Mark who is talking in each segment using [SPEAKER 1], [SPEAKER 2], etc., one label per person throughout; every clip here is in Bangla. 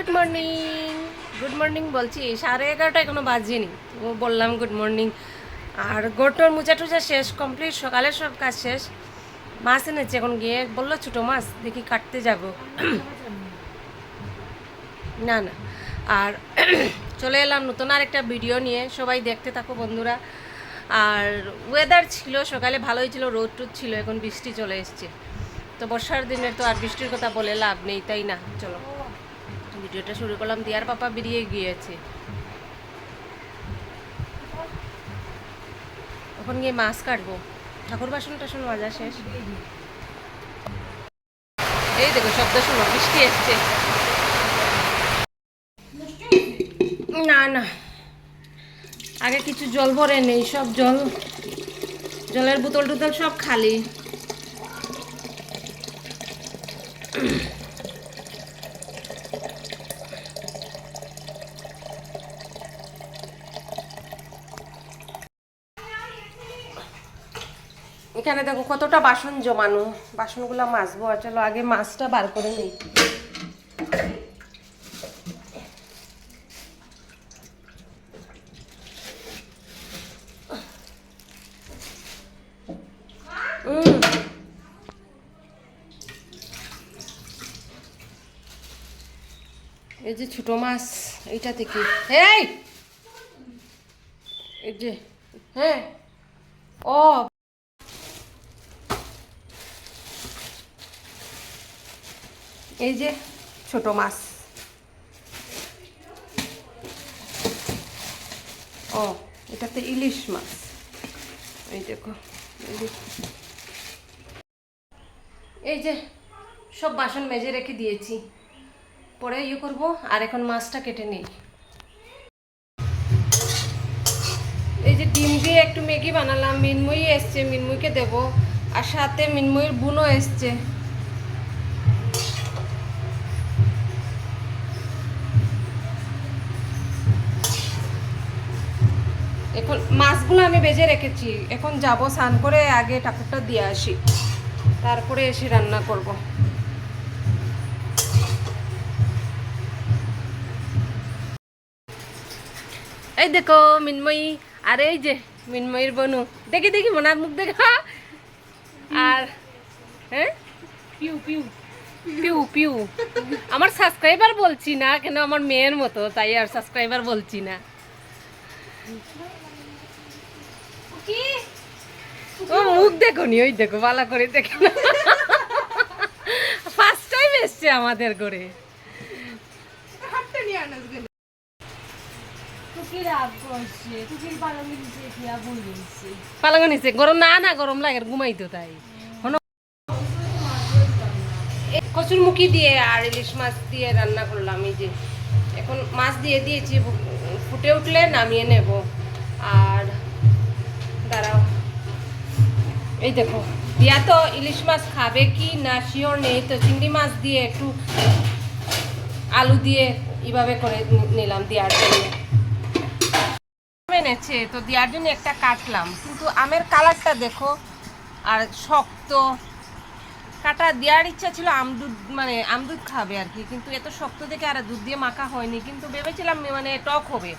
[SPEAKER 1] গুড মর্নিং গুড মর্নিং বলছি, সাড়ে এগারোটা এখনও বাজেনি। ও বললাম গুড মর্নিং আর গোটর মুচা টুচা শেষ কমপ্লিট সকালের সব কাজ শেষ। মাছ এনেছে এখন গিয়ে, বলল ছোটো মাছ, দেখি কাটতে যাব। না না। আর চলে এলাম নতুন আর একটা ভিডিও নিয়ে। সবাই দেখতে থাকো বন্ধুরা। আর ওয়েদার ছিল, সকালে ভালোই ছিল, রোদ টুদ ছিল, এখন বৃষ্টি চলে এসছে। তো বর্ষার দিনে তো আর বৃষ্টির কথা বলে লাভ নেই, তাই না? চলো। ভিডিওটা শুরু করলাম, দিয়ার পাপা বেরিয়ে গিয়েছে। এখন গিয়ে মাছ কাটবো। ঠাকুর বাসন টাসন মাজা শেষ। এই দেখো, শব্দ শোনো, বৃষ্টি এসছে। না না। আগে কিছু জল ভরে নেই, সব জল, জলের বোতল টোতল সব খালি। এখানে দেখো কতটা বাসন জমানো। বাসনগুলো মাজবো, আর চলো আগে মাছটা বার করে নেই। এই যে ছোট মাছ, এইটা থেকে। এই যে হ্যাঁ। ও এই যে ছোট মাছ। ও, এটাতে ইলিশ মাছ। এই দেখো এই যে সব বাসন মেজে রেখে দিয়েছি। পরে ইয়ে করব, আর এখন মাছটা কেটে নিই। এই যে ডিম দিয়ে একটু ম্যাগি বানালাম মিনময়ী এসছে মিনময়ীকে দেবো। আর সাথে মিনময়ীর বুনও এসছে। এখন মাছগুলো আমি বেজে রেখেছি। এখন যাব স্নান করে আগে ঠাকুরটা দিয়ে আসি। তারপরে এসে রান্না করব। এই দেখো মিনময়ী আর এই যে মিনময়ীর বনু। দেখি দেখি মনার মুখ দেখা। আর হ্যাঁ?
[SPEAKER 2] পিউ পিউ।
[SPEAKER 1] পিউ পিউ। আমার সাবস্ক্রাইবার বলছি না কেন আমার মেয়ের মতো তাই আর সাবস্ক্রাইবার বলছি না। ও মুখ দেখো নি ওই দেখো ভালো করে দেখে ফার্স্ট টাইম এসছে আমাদের করে
[SPEAKER 2] পালঙ্গ
[SPEAKER 1] নিচে গরম না না গরম লাগে ঘুমাইতো তাই। হনো। এই কচুর মুখি দিয়ে আর ইলিশ মাছ দিয়ে রান্না করলাম এই যে। এখন মাছ দিয়ে দিয়েছি ফুটে উঠলে নামিয়ে নেব। এই দেখো, দিয়া তো ইলিশ মাছ খাবে কি? না শিওর নেই। তো চিংড়ি মাছ দিয়ে একটু আলু দিয়ে এইভাবে করে নিলাম দেওয়ার জন্য। এনেছে তো দেওয়ার জন্য একটা কাটলাম। কিন্তু আমের কালারটা দেখো, আর শক্ত। কাটা দেওয়ার ইচ্ছা ছিল আমদুধ মানে আমদুধ খাবে আর কি, কিন্তু এত শক্ত দেখে আর দুধ দিয়ে মাখা হয়নি। কিন্তু ভেবেছিলাম মানে টক হবে।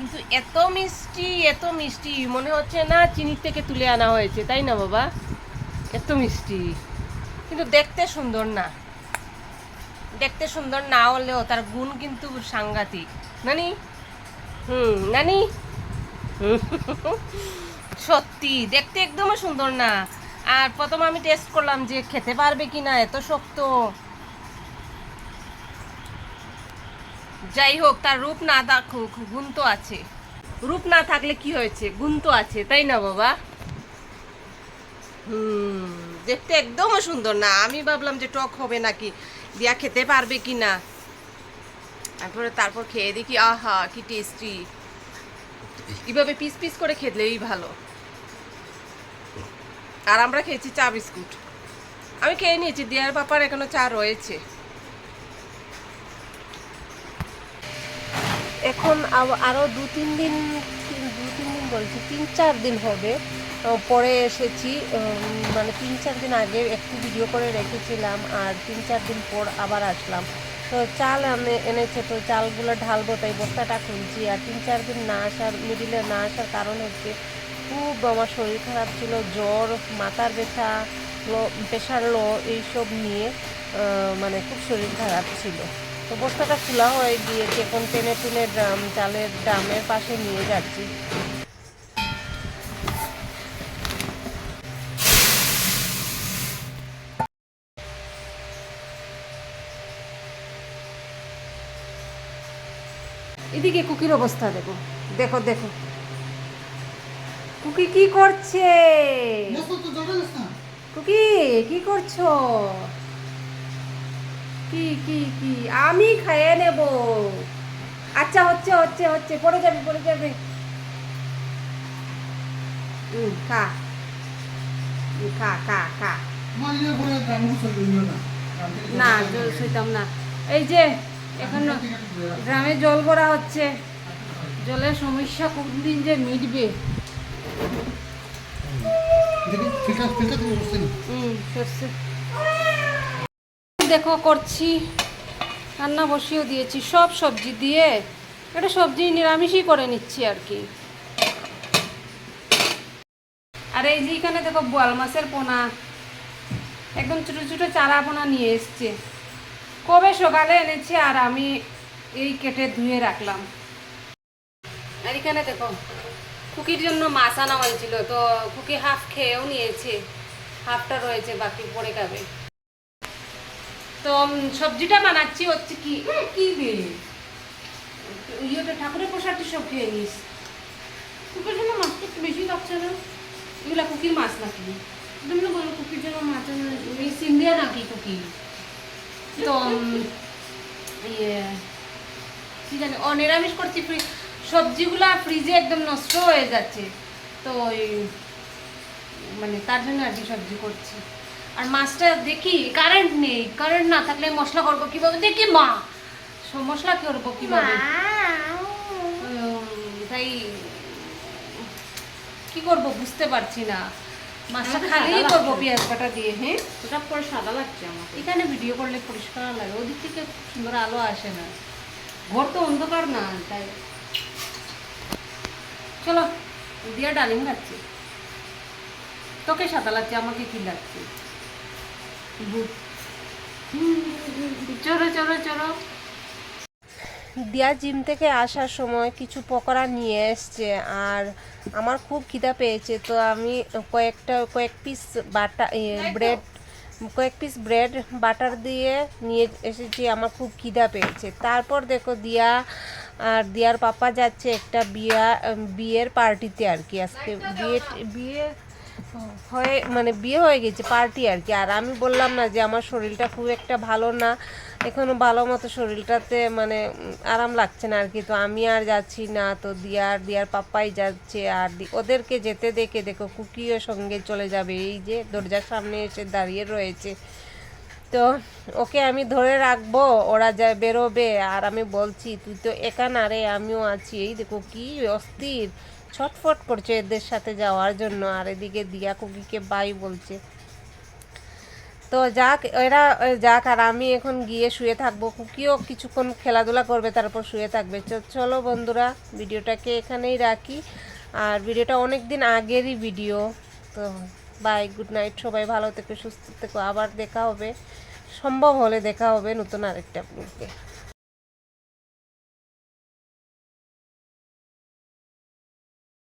[SPEAKER 1] কিন্তু এত মিষ্টি এত মিষ্টি। মনে হচ্ছে না চিনির থেকে তুলে আনা হয়েছে, তাই না বাবা? এত মিষ্টি। কিন্তু দেখতে সুন্দর না। দেখতে সুন্দর না হলেও তার গুণ কিন্তু সাংঘাতিক। নানি? হুম, নানি? সত্যি, দেখতে একদমই সুন্দর না। আর প্রথম আমি টেস্ট করলাম যে খেতে পারবে কি না এত শক্ত। যাই হোক, তার রূপ না থাকুক, গুণ তো আছে। রূপ না থাকলে কি হয়েছে? গুণ তো আছে, তাই না বাবা? হুম, দেখতে একদমই সুন্দর না। আমি ভাবলাম যে টক হবে নাকি, দিয়া খেতে পারবে কি না? তারপরে, তারপর খেয়ে দেখি, আহা, কি টেস্টি এইভাবে পিস পিস করে খেলেই ভালো। আর আমরা খেয়েছি চা বিস্কুট। আমি খেয়ে নিয়েছি, দিয়ার বাপার এখনও চা রয়েছে। এখন আরও দু তিন দিন দু তিন দিন বলছি, তিন চার দিন হবে। পরে এসেছি মানে তিন চার দিন আগে একটু ভিডিও করে রেখেছিলাম আর তিন চার দিন পর আবার আসলাম। তো চাল এনে এনেছে, তো চালগুলো ঢালবো, তাই বস্তাটা খুলছি। আর তিন চার দিন না আসার মিডিলে না আসার কারণ হচ্ছে খুব আমার শরীর খারাপ ছিল, জ্বর, মাথার ব্যথা, লো প্রেশার লো, এইসব নিয়ে মানে খুব শরীর খারাপ ছিল। তো বস্তাটা খোলা হয়ে গিয়েছে এখন টেনে টুনে ড্রাম চালের ড্রামের পাশে নিয়ে যাচ্ছি। এদিকে কুকির অবস্থা দেখো। দেখো দেখো। কুকি কি করছে? কুকি কি করছ? কি কি কি? আমি খাইয়ে নেব। আচ্ছা হচ্ছে হচ্ছে হচ্ছে পড়ে যাবে পড়ে যাবে। হুম খা। হুম, খা খা খা। না। জল শুইতাম না। এই যে এখন গ্রামে জল ভরা হচ্ছে। জলের সমস্যা কোন দিন যে মিটবে? হুম সরষে। দেখো, করছি। রান্না বসিয়েও দিয়েছি। সব সবজি দিয়ে এটা সবজি নিরামিষই করে নিচ্ছি আর কি। আর এই যে এখানে দেখো, বোয়াল মাছের পোনা। একদম ছোটো ছোটো চারা পোনা নিয়ে এসছে। কবে সকালে এনেছি আর আমি এই কেটে ধুয়ে রাখলাম। আর এখানে দেখো কুকির জন্য মাছ আনা হয়েছিল তো কুকি হাফ খেয়েও নিয়েছে। হাফটা রয়েছে, বাকি পরে খাবে তো সবজিটা বানাচ্ছি, হচ্ছে কি কি ইয়েটা, ঠাকুরের প্রসাদটি সব খেয়ে নিস। কুকির জন্য মাছটা একটু বেশি লাগছে না। এগুলা কুকির মাছ নাকি?
[SPEAKER 2] তুমি না বলো কুকির জন্য মাছ
[SPEAKER 1] সিন্ধিয়া নাকি কুকি? তো ইয়ে কি জানি ও নিরামিষ করছি সবজিগুলা ফ্রিজে একদম নষ্ট হয়ে যাচ্ছে। তো ওই মানে তার জন্য আর কি সবজি করছি। আর মাছটা দেখি কারেন্ট নেই কারেন্ট না থাকলে মশলা করব কীভাবে? দেখি মা। মশলা করব কীভাবে? তাই কি করব বুঝতে পারছি না। মাছটা খালি
[SPEAKER 2] সাদা
[SPEAKER 1] পেঁয়াজ বাটা দিয়ে হ্যাঁ?
[SPEAKER 2] ওটা পরে সাদা লাগছে আমার।
[SPEAKER 1] এখানে ভিডিও করলে পরিষ্কার লাগে ওদিক থেকে সুন্দর আলো আসে না। ঘর তো অন্ধকার না তাই। চলো দিয়া ডালিম খাচ্ছি। তোকে সাদা লাগছে আমাকে কি লাগছে। চলো চলো চলো। দিয়া জিম থেকে আসার সময় কিছু পকোড়া নিয়ে এসছে আর আমার খুব খিদা পেয়েছে তো আমি কয়েকটা কয়েক পিস বাটা ব্রেড কয়েক পিস ব্রেড বাটার দিয়ে নিয়ে এসেছি আমার খুব খিদা পেয়েছে। তারপর দেখো দিয়া আর দিয়ার পাপা যাচ্ছে একটা বিয়া বিয়ের পার্টিতে আর কি আজকে। বিয়ে বিয়ে হয়ে মানে বিয়ে হয়ে গেছে, পার্টি আর কি। আর আমি বললাম না যে আমার শরীরটা খুব একটা ভালো না। এখনও ভালো মতো শরীরটাতে মানে আরাম লাগছে না আর কি। তো আমি আর যাচ্ছি না, তো দিয়ার দিয়ার পাপ্পাই যাচ্ছে আর ওদেরকে যেতে দেখে দেখো কুকিও সঙ্গে চলে যাবে। এই যে দরজার সামনে এসে দাঁড়িয়ে রয়েছে। তো ওকে আমি ধরে রাখব, ওরা যা বেরোবে। আর আমি বলছি, তুই তো একা না রে, আমিও আছি। এই দেখো কি অস্থির। ছটফট করছে এদের সাথে যাওয়ার জন্য, আর এদিকে দিয়া কুকিকে বাই বলছে। তো যাক, এরা, যাক, আর আমি এখন গিয়ে শুয়ে থাকব। কুকিও কিছুক্ষণ খেলাধুলা করবে, তারপর শুয়ে থাকবে। চলো বন্ধুরা, ভিডিওটাকে এখানেই রাখি। আর ভিডিওটা অনেক দিন আগেরই ভিডিও। তো বাই গুড নাইট সবাই ভালো থেকো, সুস্থ থেকো। আবার দেখা হবে, সম্ভব হলে দেখা হবে নতুন আরেকটা ব্লগে